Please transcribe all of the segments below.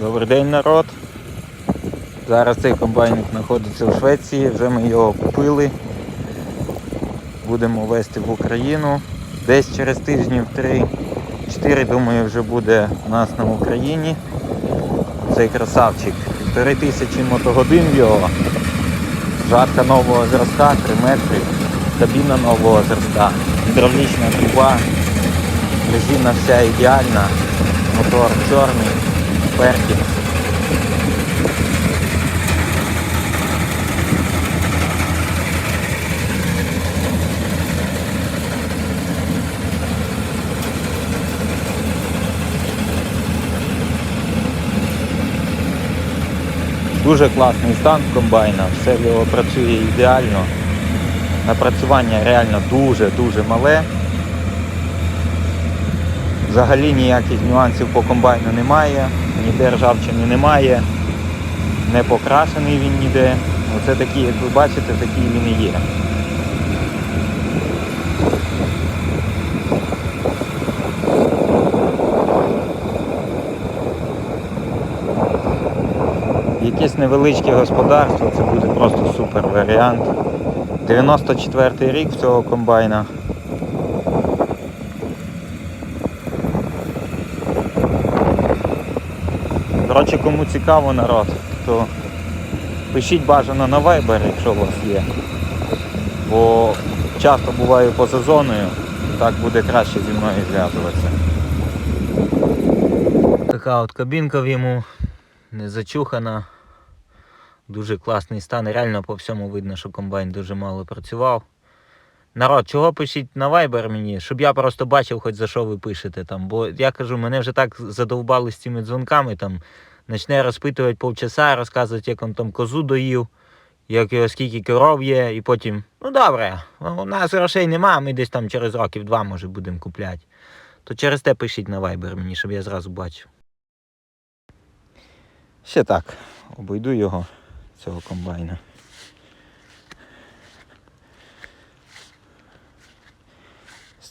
Добрий день, народ. Зараз цей комбайник знаходиться у Швеції, вже ми його купили. Будемо везти в Україну. Десь через тижнів 3-4, думаю, вже буде у нас на Україні. Цей красавчик. Півтори тисячі мотогодин його. Жатка нового зразка, 3 метри, кабіна нового зразка, гідравлічна труба, резина вся ідеальна, мотор чорний, Перкінс. Дуже класний стан комбайна, все в його працює ідеально. Напрацювання реально дуже-дуже мале. Взагалі ніяких нюансів по комбайну немає, ніде ржавчини немає, не покрашений він ніде. Оце такий, як ви бачите, такий він і є. Якесь невеличке господарство, це буде просто супер варіант. 94-й рік в цього комбайна. Коротше, кому цікаво народ, то пишіть бажано на Viber, якщо у вас є. Бо часто буваю поза зоною, так буде краще зі мною зв'язуватися. Така от кабінка в йому, не зачухана. Дуже класний стан. Реально по всьому видно, що комбайн дуже мало працював. Народ, чого пишіть на Viber мені, щоб я просто бачив, хоч за що ви пишете там. Бо я кажу, мене вже так задовбали з цими дзвонками. там. Почне розпитувати полчаса, розказувати, як він там козу доїв, як його скільки коров є, і потім, ну добре, у нас грошей нема, ми десь там через років два, може, будемо купляти. То через те пишіть на Viber мені, щоб я зразу бачив. Ще так, обійду його, цього комбайна.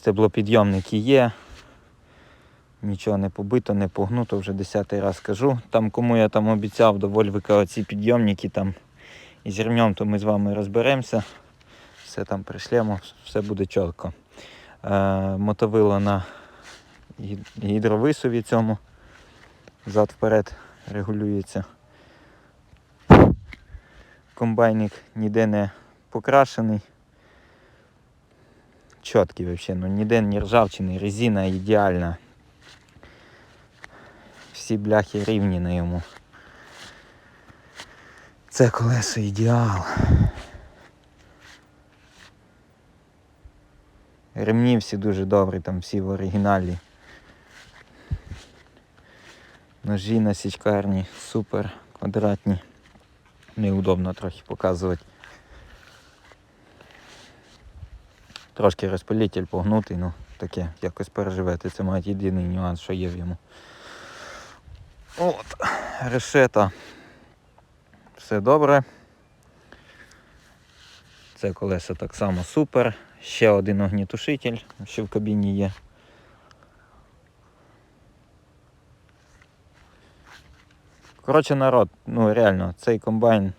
Стеблопідйомники є. Нічого не побито, не погнуто, вже десятий раз кажу. Там кому я там обіцяв до Вольвика оці підйомники там із ремнем, то ми з вами розберемося. Все там пришлемо, все буде чітко. Е, мотовило на гі- гідровисові цьому. Зад вперед регулюється. Комбайник ніде не покрашений. Чіткий взагалі, ну ніде не ржавчини, резина ідеальна. Всі бляхи рівні на йому. Це колесо ідеал. Ремні всі дуже добрі, там всі в оригіналі. Ножі на січкарні, супер, квадратні. Неудобно трохи показувати. Трошки розпилитель погнутий, ну таке, якось переживете. Це має єдиний нюанс, що є в йому. От, решета. Все добре. Це колеса так само супер. Ще один огнітушитель, що в кабіні є. Коротше, народ, ну реально, цей комбайн,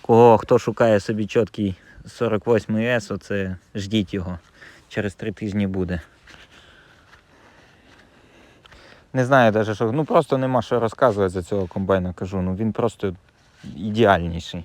кого хто шукає собі чіткий 48 с оце ждіть його. Через три тижні буде. Не знаю навіть, що. Ну просто нема що розказувати за цього комбайна, кажу. Ну він просто ідеальніший.